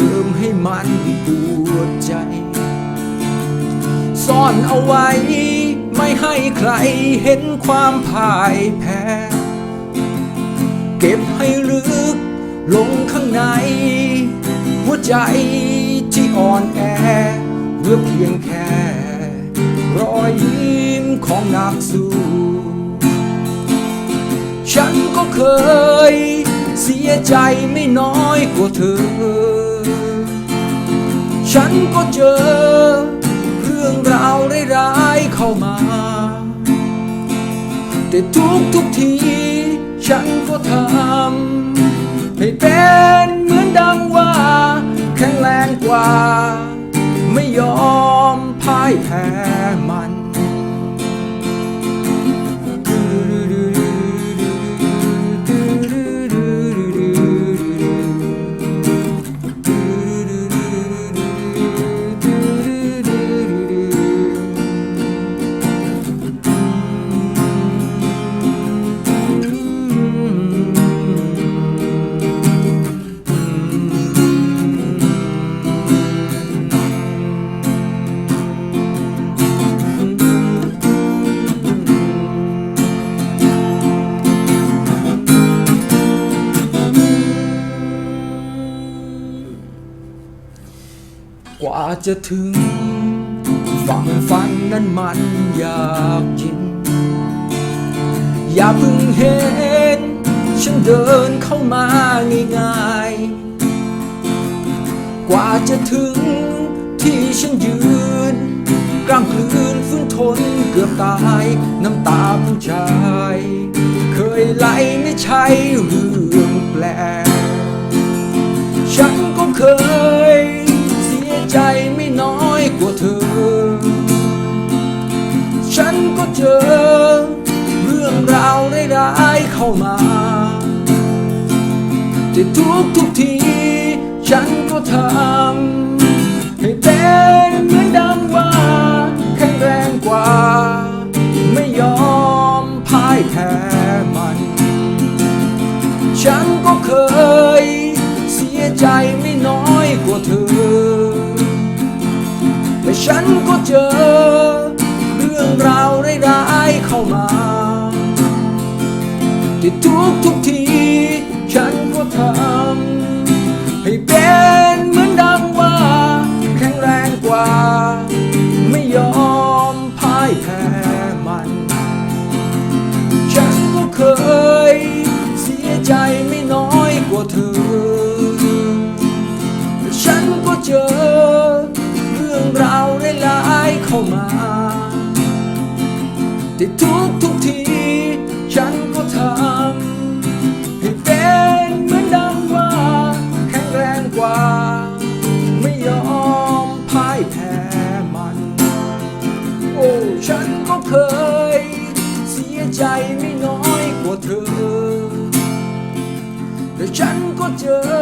ดิมให้มันปวดใจ ซ่อนเอาไว้ ไม่ให้ใครเห็นความพ่ายแพ้ เก็บให้ลึกลงข้างใน หัวใจที่อ่อนแอเพื่อเพียงแค่ รอยยิ้มของนักสู้ ฉันก็เคยเสียใจไม่น้อยกว่าเธอ ฉันก็เจอ เรื่องราวร้ายๆเข้ามา แต่ทุกทุกทีฉันก็ทำให้เป็นเหมือนดังว่า แข็งแรงกว่า ไม่ยอมพ่ายแพ้ กว่าจะถึง ฝั่งฝันนั้นมันยากยิน อย่าเพิ่งเห็น ฉันเดินเข้ามาง่ายๆ กว่าจะถึงที่ฉันยืน กลางคืนฟื้นทนเกือบตาย น้ำตาผู้ชาย เคยไหลไม่ใช่เรื่องแปลก ก็เจอ เรื่องราวร้ายๆเข้ามาแต่ทุกทุกที ฉันก็ทำให้เป็นเหมือนดังว่าแข็งแรงกว่า ไม่ยอมพ่ายแพ้มัน ฉันก็เคย เสียใจไม่น้อยกว่าเธอและฉันก็เจอ รื่องราวร้ายๆเข้ามาที่ทุกทุกที ใจไม่น้อยกว่าเธอ แต่ฉันก็เจอ